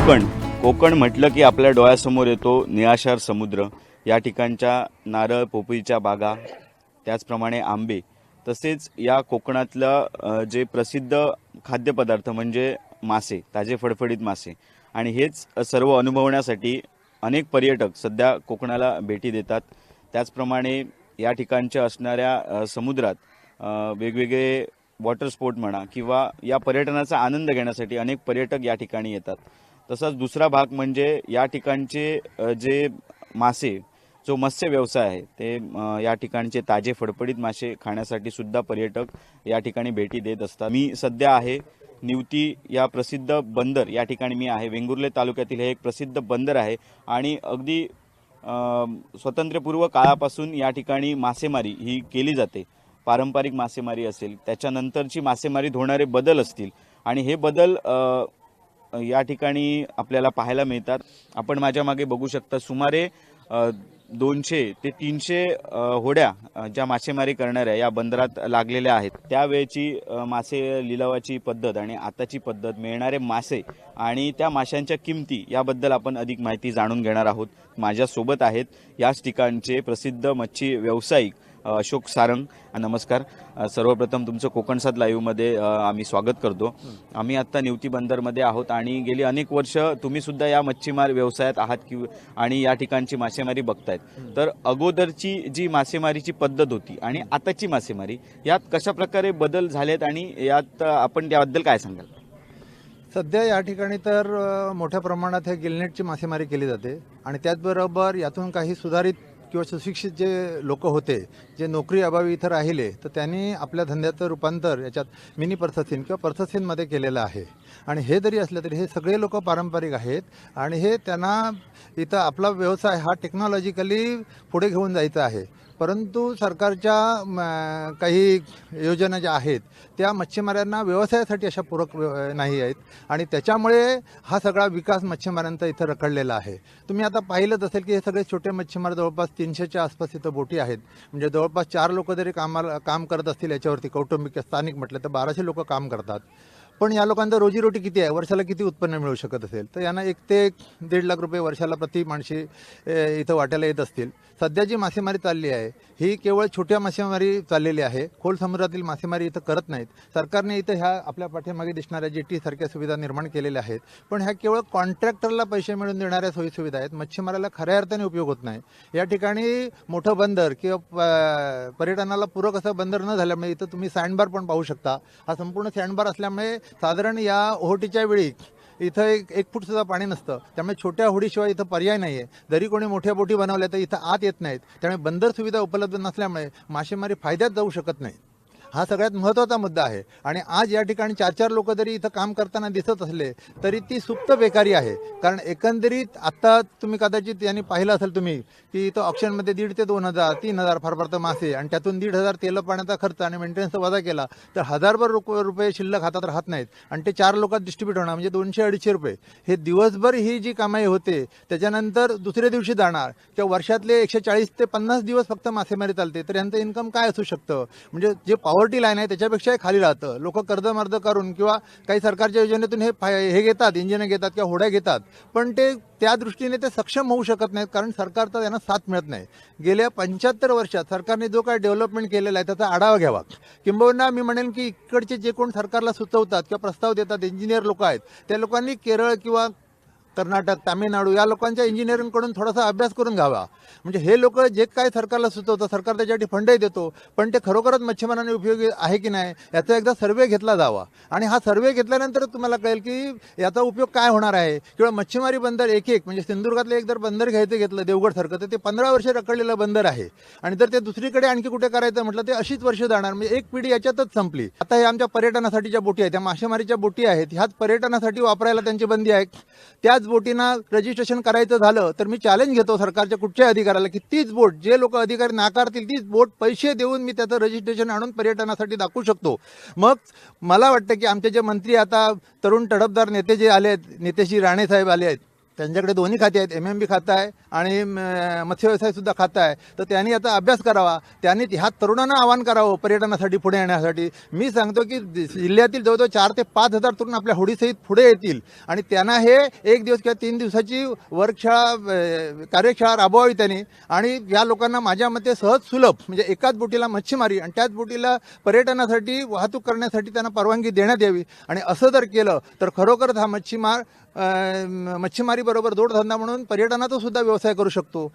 कोकण. कोकण म्हटलं की आपल्या डोळ्यासमोर येतो निळाशार समुद्र. या ठिकाणच्या नारळ पोपळीच्या बागा त्याचप्रमाणे आंबे. तसेच या कोकणातलं जे प्रसिद्ध खाद्यपदार्थ म्हणजे मासे ताजे फडफडीत मासे. आणि हेच सर्व अनुभवण्यासाठी अनेक पर्यटक सध्या कोकणाला भेटी देतात. त्याचप्रमाणे या ठिकाणच्या असणाऱ्या समुद्रात वेगवेगळे वॉटर स्पोर्ट म्हणा किंवा या पर्यटनाचा आनंद घेण्यासाठी अनेक पर्यटक या ठिकाणी येतात. तसाच दुसरा भाग म्हणजे या ठिकाणचे जे मासे जो मत्स्य व्यवसाय आहे ते या ठिकाणचे ताजे फडफडीत मासे खाण्यासाठी सुद्धा पर्यटक या ठिकाणी भेटी देत असतात. मी सध्या आहे निवती या प्रसिद्ध बंदर या ठिकाणी मी आहे. वेंगुर्ले तालुक्यातील हे एक प्रसिद्ध बंदर आहे आणि अगदी स्वतंत्रपूर्व स्वातंत्र्यपूर्व काळापासून या ठिकाणी मासेमारी ही केली जाते. पारंपरिक मासेमारी असेल त्याच्यानंतरची मासेमारीत होणारे बदल असतील आणि हे बदल या ठिकाणी आपल्याला पाहायला मिळतात. आपण माझ्या मागे बघू शकता सुमारे दोनशे ते तीनशे होड्या ज्या मासेमारी करणाऱ्या या बंदरात लागलेल्या आहेत. त्यावेळची मासे लिलावाची पद्धत आणि आताची पद्धत मिळणारे मासे आणि त्या माशांच्या किमती याबद्दल आपण अधिक माहिती जाणून घेणार आहोत. माझ्यासोबत आहेत याच ठिकाणचे प्रसिद्ध मच्छी व्यावसायिक अशोक सारंग नमस्कार. सर्वप्रथम तुमचं कोकणसाद लाईव्हमध्ये आम्ही स्वागत करतो. आम्ही आत्ता निवती बंदरमध्ये आहोत आणि गेली अनेक वर्ष तुम्ही सुद्धा या मच्छीमार व्यवसायात आहात कि आणि या ठिकाणची मासेमारी बघतायत. तर अगोदरची जी मासेमारीची पद्धत होती आणि आताची मासेमारी यात कशा प्रकारे बदल झालेत आणि यात आपण त्याबद्दल काय सांगाल? सध्या या ठिकाणी तर मोठ्या प्रमाणात हे गिलनेटची मासेमारी केली जाते आणि त्याचबरोबर यातून काही सुधारित किंवा सुशिक्षित जे लोक होते जे नोकरी अभावी इथं राहिले तर त्यांनी आपल्या धंद्याचं रूपांतर याच्यात मिनी पर्थसीन किंवा पर्थसीनमध्ये केलेलं आहे. आणि हे जरी असलं तरी हे सगळे लोक पारंपरिक आहेत आणि हे त्यांना इथं आपला व्यवसाय हा टेक्नॉलॉजिकली पुढे घेऊन जायचा आहे. परंतु सरकारच्या काही योजना ज्या आहेत त्या मच्छीमारांना व्यवसायासाठी अशा पूरक नाही आहेत. आणि त्याच्यामुळे हा सगळा विकास मच्छीमारांचा इथं रखडलेला आहे. तुम्ही आता पाहिलंच असेल की हे सगळे छोटे मच्छीमार जवळपास तीनशेच्या आसपास इथं बोटी आहेत. म्हणजे जवळपास चार लोक जरी कामाला काम करत असतील याच्यावरती कौटुंबिक स्थानिक म्हटलं तर बाराशे लोक काम करतात. पण या लोकांचा रोजीरोटी किती आहे? वर्षाला किती उत्पन्न मिळू शकत असेल? तर यांना एक ते दीड लाख रुपये वर्षाला प्रति माणशी इथं वाट्याला येत असतील. सध्या जी मासेमारी चालली आहे ही केवळ छोट्या मासेमारी चाललेली आहे. खोल समुद्रातील मासेमारी इथं करत नाहीत. सरकारने इथं ह्या आपल्या पाठीमागे दिसणाऱ्या जी टी सारख्या सुविधा निर्माण केलेल्या आहेत. पण ह्या केवळ कॉन्ट्रॅक्टरला पैसे मिळून देणाऱ्या सोयीसुविधा आहेत. मच्छीमाराला खऱ्या अर्थाने उपयोग होत नाही. या ठिकाणी मोठं बंदर किंवा प- पर्यटनाला पूरक असं बंदर न झाल्यामुळे इथं तुम्ही सँडबार पण पाहू शकता. हा संपूर्ण सँडबार असल्यामुळे साधारण या ओहोटीच्या वेळी इथं एक एक फूट सुद्धा पाणी नसतं. त्यामुळे छोट्या होडीशिवाय इथं पर्याय नाही आहे जरी कोणी मोठ्या बोटी बनवल्या तर इथं आत येत नाहीत. त्यामुळे बंदर सुविधा उपलब्ध नसल्यामुळे मासेमारी फायद्यात जाऊ शकत नाही हा सगळ्यात महत्त्वाचा मुद्दा आहे. आणि आज या ठिकाणी चार चार लोक जरी इथं काम करताना दिसत असले तरी ती सुप्त बेकारी आहे. कारण एकंदरीत आत्ता तुम्ही कदाचित यांनी पाहिलं असेल तुम्ही की इथं ऑप्शनमध्ये दीड ते दोन हजार तीन हजार फार फार तर मासे आणि त्यातून दीड हजार तेल पाण्याचा खर्च आणि मेंटेनन्सचा वजा केला तर हजारभर रुप- रुपये शिल्लक हातात राहत नाहीत. आणि ते चार लोकात डिस्ट्रीब्यूट होणार म्हणजे दोनशे अडीचशे रुपये. हे दिवसभर ही जी कमाई होते त्याच्यानंतर दुसऱ्या दिवशी जाणार किंवा वर्षातले एकशे चाळीस ते पन्नास दिवस फक्त मासेमारी चालते तर यांचं इन्कम काय असू शकतं? म्हणजे जे पॉवर्टी लाईन आहे त्याच्यापेक्षाही खाली राहतं. लोक कर्जमर्ज करून किंवा काही सरकारच्या योजनेतून हे फाय हे घेतात इंजिन घेतात किंवा होड्या घेतात पण ते त्या दृष्टीने ते सक्षम होऊ शकत नाहीत कारण सरकारचा त्यांना साथ मिळत नाही. गेल्या पंच्याहत्तर वर्षात सरकारने जो काय डेव्हलपमेंट केलेला आहे त्याचा आढावा घ्यावा. किंबहुना मी म्हणेन की इकडचे जे कोण सरकारला सुचवतात किंवा प्रस्ताव देतात इंजिनियर लोक आहेत त्या लोकांनी केरळ किंवा कर्नाटक तामिळनाडू या लोकांच्या इंजिनिअरिंगकडून थोडासा अभ्यास करून घ्यावा. म्हणजे हे लोक जे काय सरकारला सुचवतं सरकार त्याच्यासाठी फंडही देतो पण ते खरोखरच मच्छीमारांना उपयोगी आहे की नाही याचा एकदा सर्वे घेतला जावा. आणि हा सर्वे घेतल्यानंतर तुम्हाला कळेल की याचा उपयोग काय होणार आहे. किंवा मच्छीमारी बंदर एक एक म्हणजे सिंधुदुर्गातलं एक जर बंदर घ्यायचं घेतलं देवगडसारखं तर ते पंधरा वर्ष रखडलेलं बंदर आहे. आणि जर ते दुसरीकडे आणखी कुठे करायचं म्हटलं ते अशीच वर्ष जाणार. म्हणजे एक पिढी याच्यातच संपली. आता हे आमच्या पर्यटनासाठी ज्या बोटी आहेत त्या मासेमारीच्या बोटी आहेत ह्याच पर्यटनासाठी वापरायला त्यांची बंदी आहे त्याच बोटींना रजिस्ट्रेशन करायचं झालं तर मी चॅलेंज घेतो सरकारच्या कुठच्याही अधिकाऱ्याला की तीच बोट जे लोक अधिकारी नाकारतील तीच बोट पैसे देऊन मी त्याचं रजिस्ट्रेशन आणून पर्यटनासाठी दाखवू शकतो. मग मला वाटतं की आमचे जे मंत्री आता तरुण तडफदार नेते जे आले आहेत नेतेश्री राणे साहेब आले आहेत त्यांच्याकडे दोन्ही खाते आहेत. एम एम बी खातं आहे आणि मत्स्यव्यवसायसुद्धा मत्स्य खातं आहे तर त्यांनी याचा अभ्यास करावा. त्यांनी ह्या तरुणांना आवाहन करावं पर्यटनासाठी पुढे येण्यासाठी. मी सांगतो की जिल्ह्यातील जवळजवळ चार ते पाच हजार तरुण आपल्या होडीसहित पुढे येतील. आणि त्यांना हे एक दिवस किंवा तीन दिवसाची वर्कशाळा कार्यशाळा राबवावी त्यांनी. आणि या लोकांना माझ्या मते सहज सुलभ म्हणजे एकाच बोटीला मच्छीमारी आणि त्याच बोटीला पर्यटनासाठी वाहतूक करण्यासाठी त्यांना परवानगी देण्यात यावी. आणि असं जर केलं तर खरोखरच हा मच्छीमार मच्छीमारीबरोबर जोडधंदा म्हणून पर्यटनाचा सुद्धा व्यवसाय करू शकतो.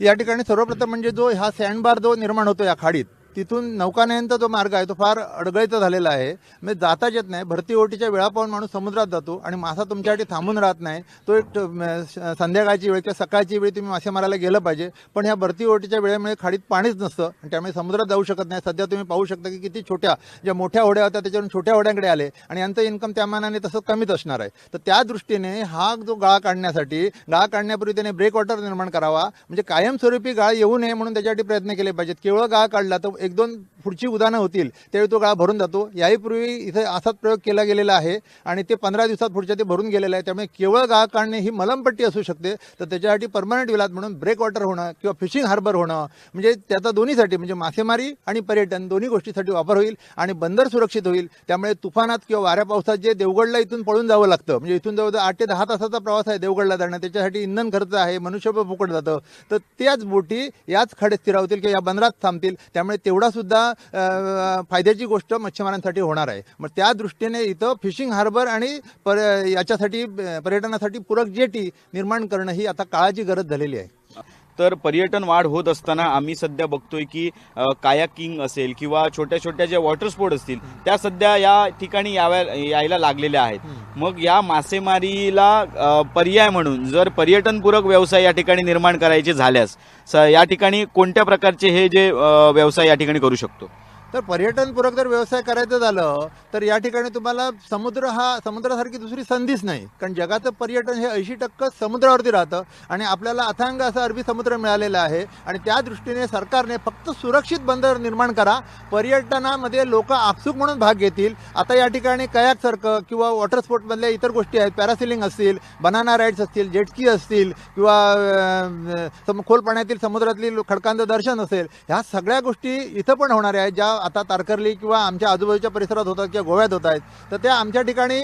या ठिकाणी सर्वप्रथम म्हणजे जो हा सँडबार जो निर्माण होतो या खाडीत तिथून नौकानयनचा जो मार्ग आहे तो फार अडगळीचा झालेला आहे. म्हणजे जाताच येत नाही. भरती ओटीच्या वेळा पाहून माणूस समुद्रात जातो आणि मासा तुमच्यासाठी थांबून राहत नाही. तो एक संध्याकाळची वेळ किंवा सकाळची वेळ तुम्ही मासे मारायला गेलं पाहिजे. पण ह्या भरती ओटीच्या वेळेमुळे खाडीत पाणीच नसतं आणि त्यामुळे समुद्रात जाऊ शकत नाही. सध्या तुम्ही पाहू शकता की किती छोट्या ज्या मोठ्या होड्या होत्या त्याच्यावरून छोट्या होड्यांकडे आले आणि यांचं इन्कम त्या मानाने तसं कमीच असणार आहे. तर त्या दृष्टीने हा जो गाळा काढण्यासाठी गाळा काढण्यापूर्वी त्याने ब्रेक वॉटर निर्माण करावा. म्हणजे कायमस्वरूपी गाळ येऊ नये म्हणून त्याच्यासाठी प्रयत्न केले पाहिजेत. केवळ गाळ काढला तर एक दोन पुढची उदाहरणं होतील त्यावेळी तो गाळा भरून जातो. याही पूर्वी इथे असाच प्रयोग केला गेलेला आहे आणि ते पंधरा दिवसात पुढच्या ते भरून गेलेलं आहे. त्यामुळे केवळ गाळ काढणे ही मलमपट्टी असू शकते. तर त्याच्यासाठी परमनंट विलात म्हणून ब्रेक वॉटर होणं किंवा फिशिंग हार्बर होणं म्हणजे त्याचा दोन्हीसाठी म्हणजे मासेमारी आणि पर्यटन दोन्ही गोष्टीसाठी वापर होईल आणि बंदर सुरक्षित होईल. त्यामुळे तुफानात किंवा वाऱ्या पावसात जे देवगडला इथून पळून जावं लागतं म्हणजे इथून जवळजवळ आठ ते दहा तासाचा प्रवास आहे देवगडला जाणं त्याच्यासाठी इंधन खर्च आहे मनुष्यबळ फुकट जातं. तर त्याच बोटी याच खडे स्थिरावतील किंवा या बंदरात थांबतील. त्यामुळे तेवढा सुद्धा फायद्याची गोष्ट मच्छीमारांसाठी होणार आहे. मग त्या दृष्टीने इथं फिशिंग हार्बर आणि पर याच्यासाठी पर्यटनासाठी पूरक जेटी निर्माण करणं ही आता काळाची गरज झालेली आहे. तर पर्यटन वाढ होत असताना आम्ही सध्या बघतोय की कायाकिंग असेल किंवा छोट्या छोट्या ज्या वॉटर स्पोर्ट असतील त्या सध्या या ठिकाणी याव्या यायला लागलेल्या आहेत. मग या मासेमारीला पर्याय म्हणून जर पर्यटनपूरक व्यवसाय या ठिकाणी निर्माण करायचे झाल्यास या ठिकाणी कोणत्या प्रकारचे हे जे व्यवसाय या ठिकाणी करू शकतो? तर पर्यटनपूरक जर व्यवसाय करायचं झालं तर या ठिकाणी तुम्हाला समुद्र हा समुद्रासारखी दुसरी संधीच नाही. कारण जगाचं पर्यटन हे ऐंशी टक्के समुद्रावरती राहतं आणि आपल्याला अथांग असं अरबी समुद्र मिळालेलं आहे. आणि त्या दृष्टीने सरकारने फक्त सुरक्षित बंदर निर्माण करा. पर्यटनामध्ये लोक आपसूक म्हणून भाग घेतील. आता या ठिकाणी कयाक सारखं किंवा वॉटर स्पोर्टमधल्या इतर गोष्टी आहेत. पॅरासिलिंग असतील बनाना राईड्स असतील जेटकी असतील किंवा सम- खोल पाण्यातील समुद्रातील खडकांचं दर्शन असेल. ह्या सगळ्या गोष्टी इथं पण होणाऱ्या आहेत ज्या आता तारकर्ली किंवा आमच्या आजूबाजूच्या परिसरात होतात किंवा गोव्यात होत आहेत तर त्या आमच्या ठिकाणी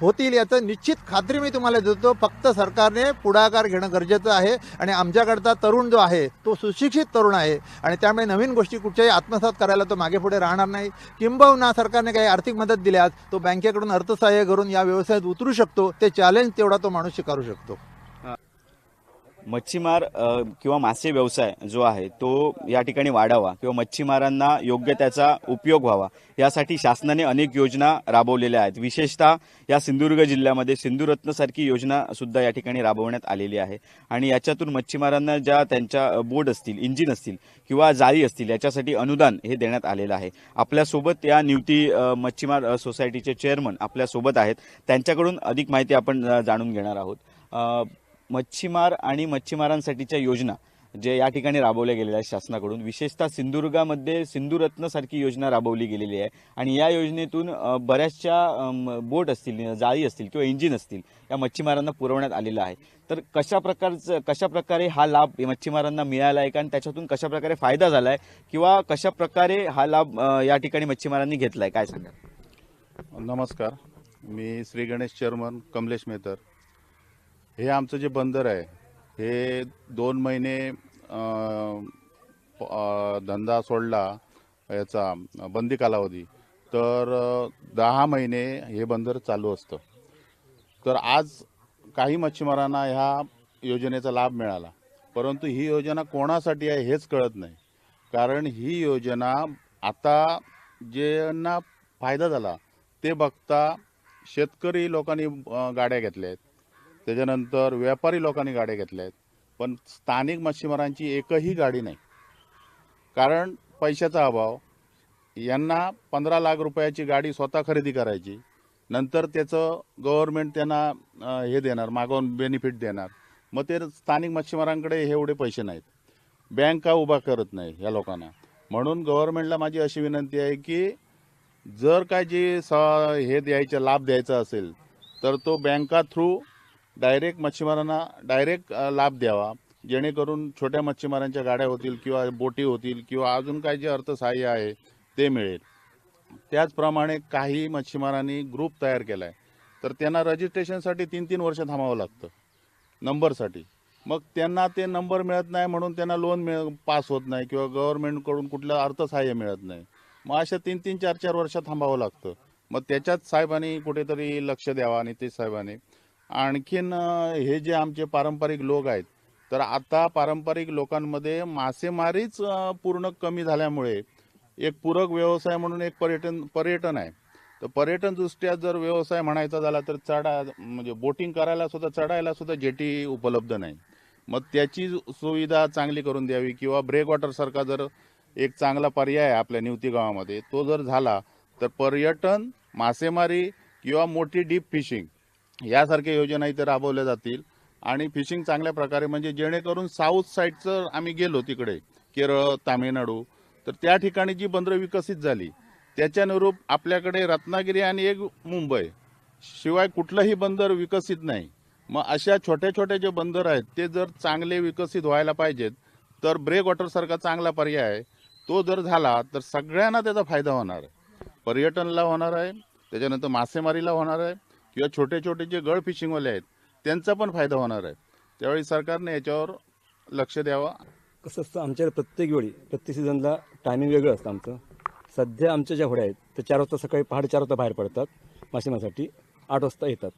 होतील याचं निश्चित खात्री मी तुम्हाला देतो. फक्त सरकारने पुढाकार घेणं गरजेचं आहे आणि आमच्याकडचा तरुण जो आहे तो सुशिक्षित तरुण आहे आणि त्यामुळे नवीन गोष्टी कुठच्याही आत्मसात करायला तो मागे पुढे राहणार नाही. किंबहुना सरकारने काही आर्थिक मदत दिल्यास तो बँकेकडून अर्थसहाय्य करून या व्यवसायात उतरू शकतो. ते चॅलेंज तेवढा तो माणूस स्वीकारू शकतो. मच्छीमार किंवा मासे व्यवसाय जो आहे तो या ठिकाणी वाढावा किंवा मच्छीमारांना योग्य त्याचा उपयोग व्हावा. यासाठी शासनाने अनेक योजना राबवलेल्या आहेत. विशेषतः या सिंधुदुर्ग जिल्ह्यामध्ये सिंधुरत्नसारखी योजना सुद्धा या ठिकाणी राबवण्यात आलेली आहे. आणि याच्यातून मच्छीमारांना ज्या त्यांच्या बोट असतील इंजिन असतील किंवा जाळी असतील याच्यासाठी अनुदान हे देण्यात आलेलं आहे. आपल्यासोबत या नियुक्ती मच्छीमार सोसायटीचे चेअरमन आपल्यासोबत आहेत. त्यांच्याकडून अधिक माहिती आपण जाणून घेणार आहोत. मच्छीमार आणि मच्छीमारांसाठीच्या योजना जे या ठिकाणी राबवल्या गेलेल्या आहेत शासनाकडून. विशेषतः सिंधुदुर्गामध्ये सिंधुरत्नसारखी योजना राबवली गेलेली आहे. आणि या योजनेतून बऱ्याचशा बोट असतील जाळी असतील किंवा इंजिन असतील या मच्छीमारांना पुरवण्यात आलेलं आहे. तर कशा प्रकारचं कशा प्रकारे हा लाभ मच्छीमारांना मिळाला आहे? का आणि त्याच्यातून कशा प्रकारे फायदा झाला आहे किंवा कशा प्रकारे हा लाभ या ठिकाणी मच्छीमारांनी घेतला आहे काय सांगा नमस्कार. मी श्री गणेश चेअरमन कमलेश मेहतर. हे आमचं जे बंदर आहे हे दोन महिने धंदा सोडला याचा बंदी कालावधी. तर दहा महिने हे बंदर चालू असतं. तर आज काही मच्छीमारांना ह्या योजनेचा लाभ मिळाला. परंतु ही योजना कोणासाठी आहे हेच कळत नाही. कारण ही योजना आता ज्यांना फायदा झाला ते बघता शेतकरी लोकांनी गाड्या घेतल्या आहेत त्याच्यानंतर व्यापारी लोकांनी गाड्या घेतल्या आहेत. पण स्थानिक मच्छीमारांची एकही गाडी नाही. कारण पैशाचा अभाव. यांना पंधरा लाख रुपयाची गाडी स्वतः खरेदी करायची. नंतर त्याचं गव्हर्मेंट त्यांना हे देणार मागवून बेनिफिट देणार. मग ते स्थानिक मच्छीमारांकडे हे एवढे पैसे नाहीत. बँक का उभा करत नाही ह्या लोकांना. म्हणून गव्हर्मेंटला माझी अशी विनंती आहे की जर काय जे स हे द्यायचं लाभ द्यायचा असेल तर तो बँका थ्रू डायरेक्ट मच्छीमारांना डायरेक्ट लाभ द्यावा. जेणेकरून छोट्या मच्छीमारांच्या गाड्या होतील किंवा बोटी होतील किंवा अजून काय जे अर्थसहाय्य आहे ते मिळेल. त्याचप्रमाणे काही मच्छीमारांनी ग्रुप तयार केला आहे तर त्यांना रजिस्ट्रेशनसाठी तीन तीन वर्ष थांबावं लागतं. नंबरसाठी. मग त्यांना ते नंबर मिळत नाही म्हणून त्यांना लोन मिळ पास होत नाही किंवा गव्हर्नमेंटकडून कुठलं अर्थसहाय्य मिळत नाही. मग अशा तीन तीन चार चार वर्ष थांबावं लागतं. मग त्याच्यात साहेबांनी कुठेतरी लक्ष द्यावं आणि ते साहेबांनी आणखीन हे जे आमचे पारंपरिक लोक आहेत तर आता पारंपरिक लोकांमध्ये मासेमारीच पूर्ण कमी झाल्यामुळे एक पूरक व्यवसाय म्हणून एक पर्यटन पर्यटन आहे. तर पर्यटनदृष्ट्या जर व्यवसाय म्हणायचा झाला तर चढा म्हणजे बोटिंग करायला सुद्धा चढायला सुद्धा जेटी उपलब्ध नाही. मग त्याची सुविधा चांगली करून द्यावी किंवा ब्रेक वॉटरसारखा जर एक चांगला पर्याय आहे आपल्या निवती गावामध्ये तो जर झाला तर पर्यटन मासेमारी किंवा मोठी डीप फिशिंग यासारख्या योजना इथे राबवल्या जातील. आणि फिशिंग चांगल्या प्रकारे म्हणजे जेणेकरून साऊथ साईडचं आम्ही गेलो तिकडे केरळ तामिळनाडू. तर त्या ठिकाणी जी बंदरं विकसित झाली त्याच्यानुरूप आपल्याकडे रत्नागिरी आणि एक मुंबई. शिवाय कुठलंही बंदर विकसित नाही. मग अशा छोट्या छोट्या जे बंदर आहेत ते जर चांगले विकसित व्हायला पाहिजेत तर ब्रेक वॉटरसारखा चांगला पर्याय आहे. तो जर झाला तर सगळ्यांना त्याचा फायदा होणार आहे. पर्यटनला होणार आहे त्याच्यानंतर मासेमारीला होणार आहे. किंवा छोटे छोटे जे गळ फिशिंगवाले आहेत त्यांचा पण फायदा होणार आहे. त्यावेळी सरकारने याच्यावर लक्ष द्यावं. कसं असतं आमच्याकडे प्रत्येक वेळी प्रत्येक सीझनला टायमिंग वेगळं असतं आमचं. सध्या आमच्या ज्या होड्या आहेत त्या चार वाजता सकाळी पहाटे चार वाजता बाहेर पडतात. मासेमासाठी आठ वाजता येतात.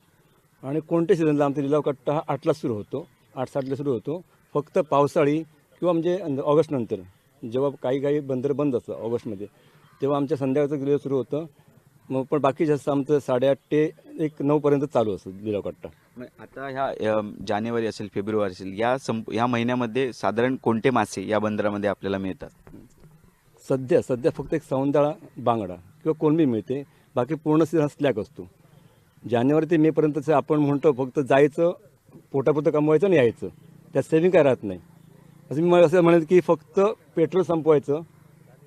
आणि कोणत्या सीझनला आमचा लिलाव कट्टा हा आठला सुरू होतो आठ साठला सुरू होतो. फक्त पावसाळी किंवा म्हणजे ऑगस्टनंतर जेव्हा काही काही बंदर बंद असतं ऑगस्टमध्ये तेव्हा आमच्या संध्याकाळचं लिलाव सुरू होतं. मग पण बाकी जास्त आमचं साडेआठ ते एक नऊपर्यंत चालू असतं लिलाव कट्टा मग आता ह्या अ, जानेवारी असेल फेब्रुवारी असेल या संप या महिन्यामध्ये साधारण कोणते मासे या बंदरामध्ये आपल्याला मिळतात? सध्या सध्या फक्त एक सौंदाळा बांगडा किंवा कोलंबी मिळते. बाकी पूर्ण सीझन स्लॅक असतो. जानेवारी ते मेपर्यंतचं आपण म्हणतो फक्त जायचं पोटापुरतं कमवायचं आणि यायचं. त्यात सेविंग काय राहत नाही. असं मी मला असं म्हणेल की फक्त पेट्रोल संपवायचं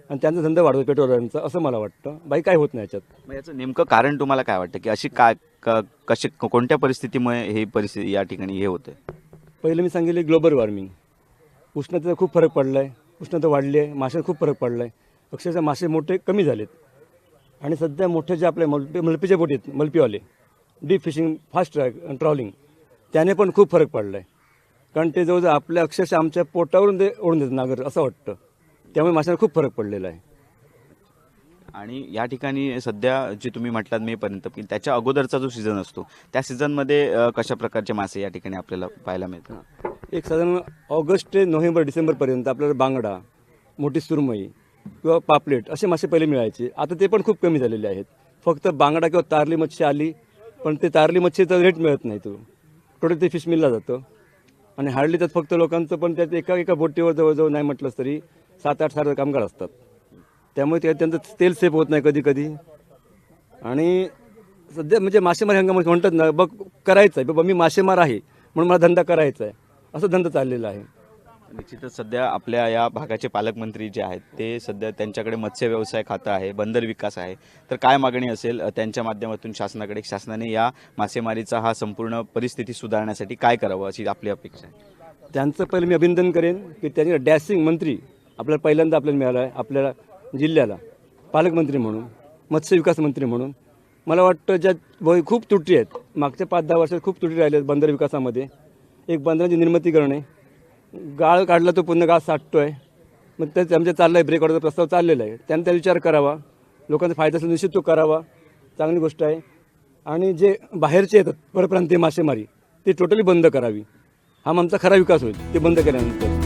आणि त्यांचा धंदा वाढवायचा पेट्रोलवाल्यांचा असं मला वाटतं. बाकी काय होत नाही याच्यात? मग याचं नेमकं कारण तुम्हाला काय वाटतं? की अशी काय क- कशी कोणत्या परिस्थितीमुळे ही परिस्थिती या ठिकाणी हे होतं पहिलं मी सांगितले ग्लोबल वॉर्मिंग. उष्णतेचा खूप फरक पडला आहे उष्णता वाढली आहे. माशांचा खूप फरक पडला आहे अक्षरशः मासे मोठे कमी झालेत. आणि सध्या मोठे जे आपले मल्पी मल्पीचे बोट आहेत मल्पीवाले deep fishing fast track trawling त्याने पण खूप फरक पडला आहे कारण ते जवळजवळ आपल्या अक्षरशः आमच्या पोटावरून ते ओढून देतात नागर असं वाटतं. त्यामुळे माशांना खूप फरक पडलेला आहे. आणि या ठिकाणी सध्या जे तुम्ही म्हटलात मे पर्यंत की त्याच्या अगोदरचा जो सीझन असतो त्या सीझनमध्ये कशा प्रकारचे मासे या ठिकाणी आपल्याला पाहायला मिळतात? एक साधारण ऑगस्ट ते नोव्हेंबर डिसेंबरपर्यंत आपल्याला बांगडा मोठी सुरमई किंवा पापलेट असे मासे पहिले मिळायचे. आता ते पण खूप कमी झालेले आहेत. फक्त बांगडा किंवा तारली मच्छी आली पण ते तारली मच्छीचा रेट मिळत नाही तो. टोटल ते फिश मिलला जातं. आणि हार्डली त्यात फक्त लोकांचं पण त्यात एका एका बोटीवर जवळजवळ नाही म्हटलंच तरी सात आठ सात कामगार असतात. त्यामुळे ते त्यांचं तेल सेफ होत नाही कधी कधी आणि सध्या म्हणजे मासेमारी हंगामात म्हणतात ना बघ करायचं आहे बाबा मी मासेमार आहे म्हणून मला धंदा करायचा आहे असं धंदा चाललेला आहे. निश्चितच सध्या आपल्या या भागाचे पालकमंत्री जे आहेत ते सध्या त्यांच्याकडे मत्स्य व्यवसाय खातं आहे बंदर विकास आहे. तर काय मागणी असेल त्यांच्या माध्यमातून शासनाकडे शासनाने या मासेमारीचा हा संपूर्ण परिस्थिती सुधारण्यासाठी काय करावं अशी आपली अपेक्षा आहे? त्यांचं पहिलं मी अभिनंदन करेन की त्यांनी डॅसिंग मंत्री आपल्याला पहिल्यांदा आपल्याला मिळाला आहे आपल्याला जिल्ह्याला पालकमंत्री म्हणून मत्स्य विकास मंत्री म्हणून. मला वाटतं ज्या वय खूप तुटी आहेत मागच्या पाच दहा वर्षात खूप तुटी राहिल्या आहेत बंदर विकासामध्ये. एक बंदराची निर्मिती करणे. गाळ काढला तो पुन्हा गाळ साठतो आहे मग त्याच आमच्या चाललं आहे ब्रेक ऑर्डरचा प्रस्ताव चाललेला आहे. त्यांनी त्या विचार करावा. लोकांचा फायदा असेल निश्चित तो करावा. चांगली गोष्ट आहे. आणि जे बाहेरचे येतात परप्रांतीय मासेमारी ती टोटली बंद करावी. हा आमचा खरा विकास होईल ते बंद केल्यानंतर.